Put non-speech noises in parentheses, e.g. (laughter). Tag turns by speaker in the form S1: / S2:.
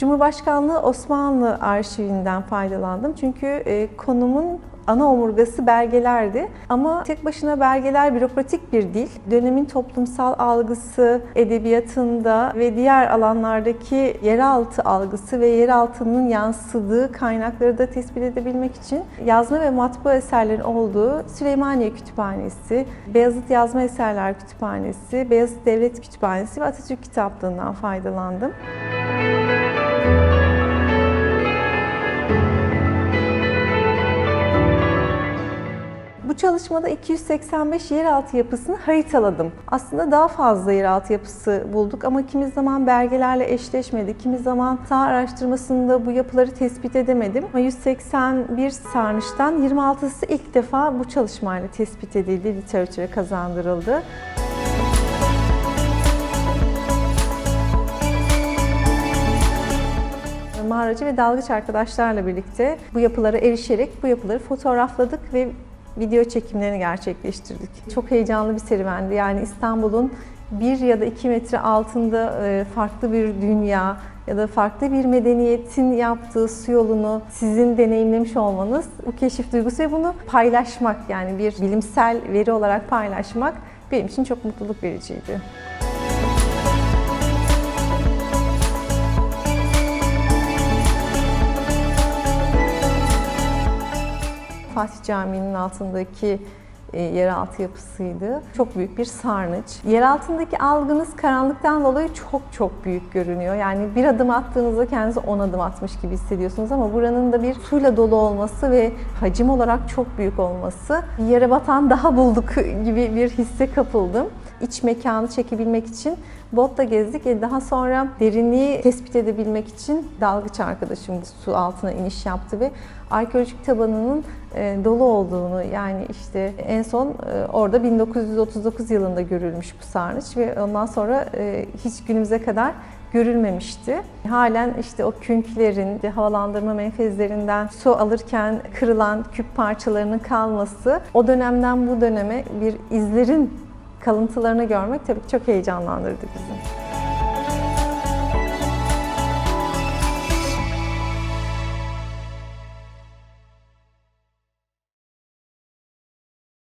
S1: Cumhurbaşkanlığı Osmanlı arşivinden faydalandım. Çünkü e, konumun ana omurgası belgelerdi. Ama tek başına belgeler bürokratik bir dil. Dönemin toplumsal algısı, edebiyatında ve diğer alanlardaki yeraltı algısı ve yeraltının yansıdığı kaynakları da tespit edebilmek için yazma ve matbaa eserlerin olduğu Süleymaniye Kütüphanesi, Beyazıt Yazma Eserler Kütüphanesi, Beyazıt Devlet Kütüphanesi ve Atatürk Kitaplığı'ndan faydalandım. Bu çalışmada 285 yeraltı yapısını haritaladım. Aslında daha fazla yeraltı yapısı bulduk ama kimi zaman belgelerle eşleşmedi. Kimi zaman saha araştırmasında bu yapıları tespit edemedim. Ama 181 sarnıçtan 26'sı ilk defa bu çalışmayla tespit edildi, literatüre kazandırıldı. mağaracı ve dalgıç arkadaşlarla birlikte bu yapılara erişerek bu yapıları fotoğrafladık ve video çekimlerini gerçekleştirdik. Çok heyecanlı bir serüvendi. Yani İstanbul'un bir ya da iki metre altında e, farklı bir dünya ya da farklı bir medeniyetin yaptığı su yolunu sizin deneyimlemiş olmanız bu keşif duygusu ve bunu paylaşmak yani bir bilimsel veri olarak paylaşmak benim için çok mutluluk vericiydi. Fatih Camii'nin altındaki e, yeraltı yapısıydı. Çok büyük bir sarnıç. Yer altındaki algınız karanlıktan dolayı çok çok büyük görünüyor. Yani bir adım attığınızda kendinizi on adım atmış gibi hissediyorsunuz ama buranın da bir suyla dolu olması ve hacim olarak çok büyük olması yere batan daha bulduk (laughs) gibi bir hisse kapıldım. İç mekanı çekebilmek için botla gezdik ve daha sonra derinliği tespit edebilmek için dalgıç arkadaşım su altına iniş yaptı ve arkeolojik tabanının e, dolu olduğunu yani işte en son e, orada 1939 yılında görülmüş bu sarnıç ve ondan sonra e, hiç günümüze kadar görülmemişti. Halen işte o künklerin, havalandırma menfezlerinden su alırken kırılan küp parçalarının kalması o dönemden bu döneme bir izlerin kalıntılarını görmek tabii ki çok heyecanlandırdı bizi.